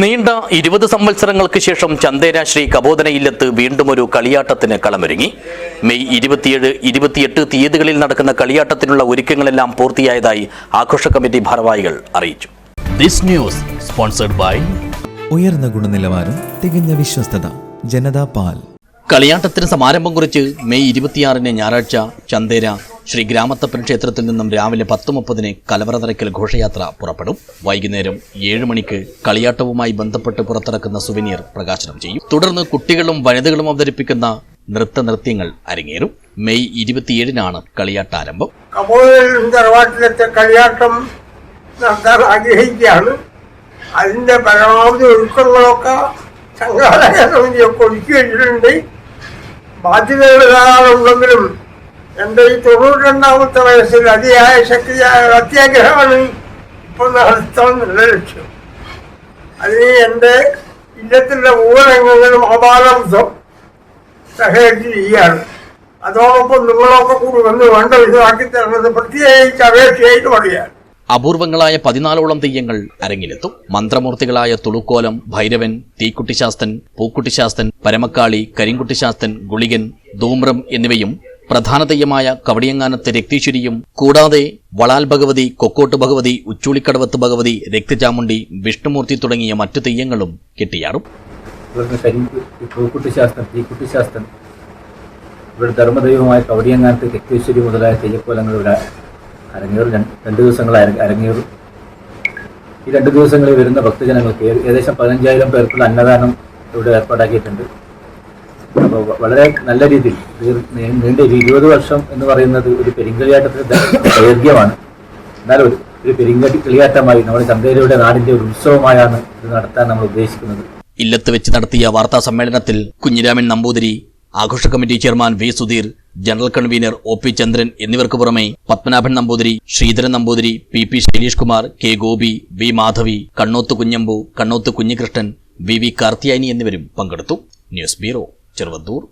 നീണ്ട ഇരുപത് സംവത്സരങ്ങൾക്ക് ശേഷം ചന്ദേര ശ്രീ കബോധനയില്ലത്ത് വീണ്ടും ഒരു കളിയാട്ടത്തിന് കളമൊരുങ്ങി. മെയ് ഇരുപത്തിയേഴ് ഇരുപത്തിയെട്ട് തീയതികളിൽ നടക്കുന്ന കളിയാട്ടത്തിനുള്ള ഒരുക്കങ്ങളെല്ലാം പൂർത്തിയായതായി ആഘോഷ കമ്മിറ്റി ഭാരവാഹികൾ അറിയിച്ചു. ദിസ് ന്യൂസ് സ്പോൺസർഡ് ബൈ ഉയർന്ന ഗുണനിലവാരം തികഞ്ഞ വിശ്വസ്തത ജനതാ പാൽ. കളിയാട്ടത്തിന് സമാരംഭം കുറിച്ച് മെയ് ഇരുപത്തിയാറിന് ഞായറാഴ്ച ചന്ദേര ശ്രീ ഗ്രാമത്തപ്പൻ ക്ഷേത്രത്തിൽ നിന്നും രാവിലെ പത്ത് മുപ്പതിന് കലവറ നിറയ്ക്കൽ ഘോഷയാത്ര പുറപ്പെടും. വൈകുന്നേരം ഏഴ് മണിക്ക് കളിയാട്ടവുമായി ബന്ധപ്പെട്ട് പുറത്തിറക്കുന്ന സുവനീർ പ്രകാശനം ചെയ്യും. തുടർന്ന് കുട്ടികളും വനിതകളും അവതരിപ്പിക്കുന്ന നൃത്ത നൃത്യങ്ങൾ അരങ്ങേറും. മെയ് ഇരുപത്തിയേഴിനാണ് കളിയാട്ട ആരംഭം കളിയാട്ടം ആഗ്രഹിക്കുകയാണ്. അതിന്റെ പരമാവധി ഒരുക്കങ്ങളൊക്കെ സംഘാടക സമിതിയൊക്കെ ഒരുക്കി വെച്ചിട്ടുണ്ട് ബാധ്യതകൾ ധാരാളമുണ്ടെങ്കിലും എന്റെ ഈ തൊണ്ണൂറ്റി രണ്ടാമത്തെ വയസ്സിൽ അതിയായ ശക്തിയായ അത്യാഗ്രഹമാണ് ഇപ്പം നടത്താൻ ലക്ഷ്യം. അതിന് എന്റെ ഇല്ലത്തിന്റെ മൂലരംഗങ്ങളും അപാലംസം സഹകരിച്ച് ചെയ്യുകയാണ് അതോടൊപ്പം നിങ്ങളൊക്കെ കൂടി വന്ന് വേണ്ട വിധമാക്കി തരുന്നത് പ്രത്യേകിച്ച് അപേക്ഷയായിട്ട് പറയുകയാണ്. അപൂർവങ്ങളായ പതിനാലോളം തെയ്യങ്ങൾ അരങ്ങിലെത്തും. മന്ത്രമൂർത്തികളായ തുളുക്കോലം ഭൈരവൻ തീക്കുട്ടിശാസ്തൻ പൂക്കുട്ടിശാസ്തൻ പരമക്കാളി കരിങ്കുട്ടിശാസ്തൻ ഗുളികൻ ധൂമ്രം എന്നിവയും പ്രധാന തെയ്യമായ കവടിയങ്ങാനത്ത് രക്തീശ്വരിയും കൂടാതെ വളാൽ ഭഗവതി കൊക്കോട്ട് ഭഗവതി ഉച്ചൂളിക്കടവത്ത് ഭഗവതി രക്തചാമുണ്ടി വിഷ്ണുമൂർത്തി തുടങ്ങിയ മറ്റു തെയ്യങ്ങളും കെട്ടിയാടും ഇവിടെ ധർമ്മദൈവമായ കവടിയങ്ങാനത്ത് രക്തേശ്വരി മുതലായ തെയ്യക്കോലങ്ങൾ ഇവിടെ അരങ്ങേറും രണ്ട് ദിവസങ്ങൾ അര- അരങ്ങേറും. ഈ രണ്ട് ദിവസങ്ങളിൽ വരുന്ന ഭക്തജനങ്ങൾക്ക് ഏകദേശം പതിനഞ്ചായിരം പേർക്കുള്ള അന്നദാനം ഇവിടെ ഏർപ്പാടാക്കിയിട്ടുണ്ട്. അപ്പോൾ വളരെ നല്ല രീതിയിൽ നീണ്ട ഒരു ഇരുപത് വർഷം എന്ന് പറയുന്നത് ഒരു പെരിങ്കളിയാട്ടത്തിന് ദ- ദൈർഘ്യമാണ്. എന്നാൽ ഒരു ഒരു പെരിങ്കടി കളിയാട്ടമായി നമ്മുടെ ചന്തേരയുടെ നാടിന്റെ ഒരു ഉത്സവമായാണ് ഇത് നടത്താൻ നമ്മൾ ഉദ്ദേശിക്കുന്നത്. ഇല്ലത്ത് വെച്ച് നടത്തിയ വാർത്താ സമ്മേളനത്തിൽ കുഞ്ഞിരാമൻ നമ്പൂതിരി ആഘോഷ committee chairman V Sudheer general convener O P Chandran എന്നിവർക്ക് പുറമെ Padmanabhan Namboothiri Sreedharan Namboothiri P P Shailesh Kumar K Gopi V Madhavi Kannoth Kunhambu Kannoth Kunhikrishnan V V Karthiyani എന്നിവരും പങ്കെടുത്തു. News bureau Cheruvathur.